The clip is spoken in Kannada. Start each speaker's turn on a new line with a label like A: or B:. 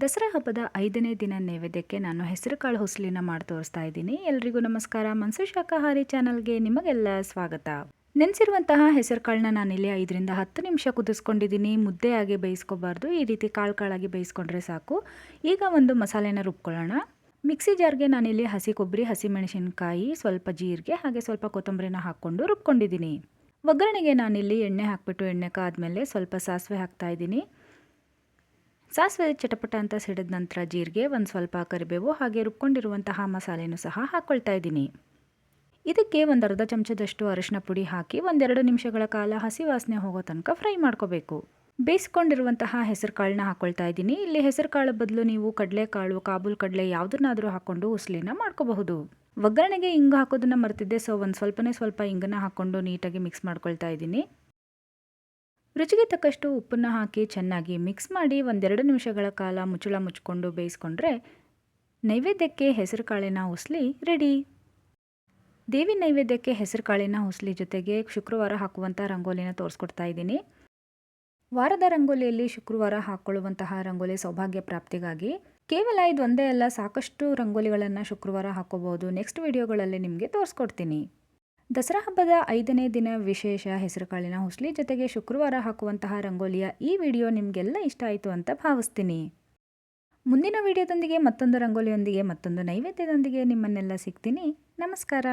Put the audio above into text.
A: ದಸರಾ ಹಬ್ಬದ ಐದನೇ ದಿನ ನೈವೇದ್ಯಕ್ಕೆ ನಾನು ಹೆಸರು ಕಾಳು ಹುಸ್ಲಿನ ಮಾಡಿ ತೋರಿಸ್ತಾ ಇದ್ದೀನಿ. ಎಲ್ರಿಗೂ ನಮಸ್ಕಾರ. ಮನ್ಸು ಶಾಖಾಹಾರಿ ಚಾನಲ್ಗೆ ನಿಮಗೆಲ್ಲ ಸ್ವಾಗತ. ನೆನೆಸಿರುವಂತಹ ಹೆಸರುಕಾಳನ್ನ ನಾನಿಲ್ಲಿ ಐದರಿಂದ ಹತ್ತು ನಿಮಿಷ ಕುದಿಸ್ಕೊಂಡಿದ್ದೀನಿ. ಮುದ್ದೆಯಾಗಿ ಬೇಯಿಸ್ಕೋಬಾರ್ದು. ಈ ರೀತಿ ಕಾಳು ಕಾಳಾಗಿ ಬೇಯಿಸ್ಕೊಂಡ್ರೆ ಸಾಕು. ಈಗ ಒಂದು ಮಸಾಲೆನ ರುಬ್ಕೊಳ್ಳೋಣ. ಮಿಕ್ಸಿ ಜಾರ್ಗೆ ನಾನಿಲ್ಲಿ ಹಸಿ ಕೊಬ್ಬರಿ, ಹಸಿ ಮೆಣಸಿನಕಾಯಿ, ಸ್ವಲ್ಪ ಜೀರಿಗೆ ಹಾಗೆ ಸ್ವಲ್ಪ ಕೊತ್ತಂಬರಿನ ಹಾಕ್ಕೊಂಡು ರುಬ್ಕೊಂಡಿದ್ದೀನಿ. ಒಗ್ಗರಣೆಗೆ ನಾನಿಲ್ಲಿ ಎಣ್ಣೆ ಹಾಕ್ಬಿಟ್ಟು ಎಣ್ಣೆ ಕಾದ್ಮೇಲೆ ಸ್ವಲ್ಪ ಸಾಸಿವೆ ಹಾಕ್ತಾ ಇದ್ದೀನಿ. ಸಾಸಿವೆ ಚಟಪಟ ಅಂತ ಸಿಡಿದ ನಂತರ ಜೀರಿಗೆ ಒಂದು ಸ್ವಲ್ಪ ಕರಿಬೇವು ಹಾಗೆ ರುಬ್ಕೊಂಡಿರುವಂತಹ ಮಸಾಲೆನೂ ಸಹ ಹಾಕ್ಕೊಳ್ತಾ ಇದ್ದೀನಿ. ಇದಕ್ಕೆ ಒಂದು ಅರ್ಧ ಚಮಚದಷ್ಟು ಅರಿಶಿನ ಪುಡಿ ಹಾಕಿ ಒಂದೆರಡು ನಿಮಿಷಗಳ ಕಾಲ ಹಸಿ ವಾಸನೆ ಹೋಗೋ ತನಕ ಫ್ರೈ ಮಾಡ್ಕೋಬೇಕು. ಬೇಯಿಸ್ಕೊಂಡಿರುವಂತಹ ಹೆಸರುಕಾಳನ್ನ ಹಾಕ್ಕೊಳ್ತಾ ಇದ್ದೀನಿ. ಇಲ್ಲಿ ಹೆಸರು ಕಾಳು ಬದಲು ನೀವು ಕಡಲೆಕಾಳು, ಕಾಬೂಲ್ ಕಡಲೆ ಯಾವುದನ್ನಾದರೂ ಹಾಕ್ಕೊಂಡು ಉಸ್ಲಿನ ಮಾಡ್ಕೋಬಹುದು. ಒಗ್ಗರಣೆಗೆ ಇಂಗು ಹಾಕೋದನ್ನು ಮರ್ತಿದ್ದೆ ಸೊ ಒಂದು ಸ್ವಲ್ಪನೇ ಸ್ವಲ್ಪ ಇಂಗನ್ನು ಹಾಕ್ಕೊಂಡು ನೀಟಾಗಿ ಮಿಕ್ಸ್ ಮಾಡ್ಕೊಳ್ತಾ ಇದ್ದೀನಿ. ರುಚಿಗೆ ತಕ್ಕಷ್ಟು ಉಪ್ಪನ್ನು ಹಾಕಿ ಚೆನ್ನಾಗಿ ಮಿಕ್ಸ್ ಮಾಡಿ ಒಂದೆರಡು ನಿಮಿಷಗಳ ಕಾಲ ಮುಚ್ಚಳ ಮುಚ್ಚಿಕೊಂಡು ಬೇಯಿಸ್ಕೊಂಡ್ರೆ ನೈವೇದ್ಯಕ್ಕೆ ಹೆಸರು ಕಾಳಿನ ಉಸ್ಲಿ ರೆಡಿ. ದೇವಿ ನೈವೇದ್ಯಕ್ಕೆ ಹೆಸರು ಕಾಳಿನ ಉಸ್ಲಿ ಜೊತೆಗೆ ಶುಕ್ರವಾರ ಹಾಕುವಂಥ ರಂಗೋಲಿನ ತೋರಿಸ್ಕೊಡ್ತಾ ಇದ್ದೀನಿ. ವಾರದ ರಂಗೋಲಿಯಲ್ಲಿ ಶುಕ್ರವಾರ ಹಾಕ್ಕೊಳ್ಳುವಂತಹ ರಂಗೋಲಿ ಸೌಭಾಗ್ಯ ಪ್ರಾಪ್ತಿಗಾಗಿ ಕೇವಲ ಇದು ಒಂದೇ ಅಲ್ಲ, ಸಾಕಷ್ಟು ರಂಗೋಲಿಗಳನ್ನು ಶುಕ್ರವಾರ ಹಾಕೋಬಹುದು ನೆಕ್ಸ್ಟ್ ವಿಡಿಯೋಗಳಲ್ಲಿ ನಿಮಗೆ ತೋರಿಸ್ಕೊಡ್ತೀನಿ. ದಸರಾ ಹಬ್ಬದ ಐದನೇ ದಿನ ವಿಶೇಷ ಹೆಸರುಕಾಳಿನ ಹುಸ್ಲಿ ಜೊತೆಗೆ ಶುಕ್ರವಾರ ಹಾಕುವಂತಹ ರಂಗೋಲಿಯ ಈ ವಿಡಿಯೋ ನಿಮಗೆಲ್ಲ ಇಷ್ಟ ಆಯಿತು ಅಂತ ಭಾವಿಸ್ತೀನಿ. ಮುಂದಿನ ವಿಡಿಯೋದೊಂದಿಗೆ ಮತ್ತೊಂದು ರಂಗೋಲಿಯೊಂದಿಗೆ ಮತ್ತೊಂದು ನೈವೇದ್ಯದೊಂದಿಗೆ ನಿಮ್ಮನ್ನೆಲ್ಲ ಸಿಗ್ತೀನಿ. ನಮಸ್ಕಾರ.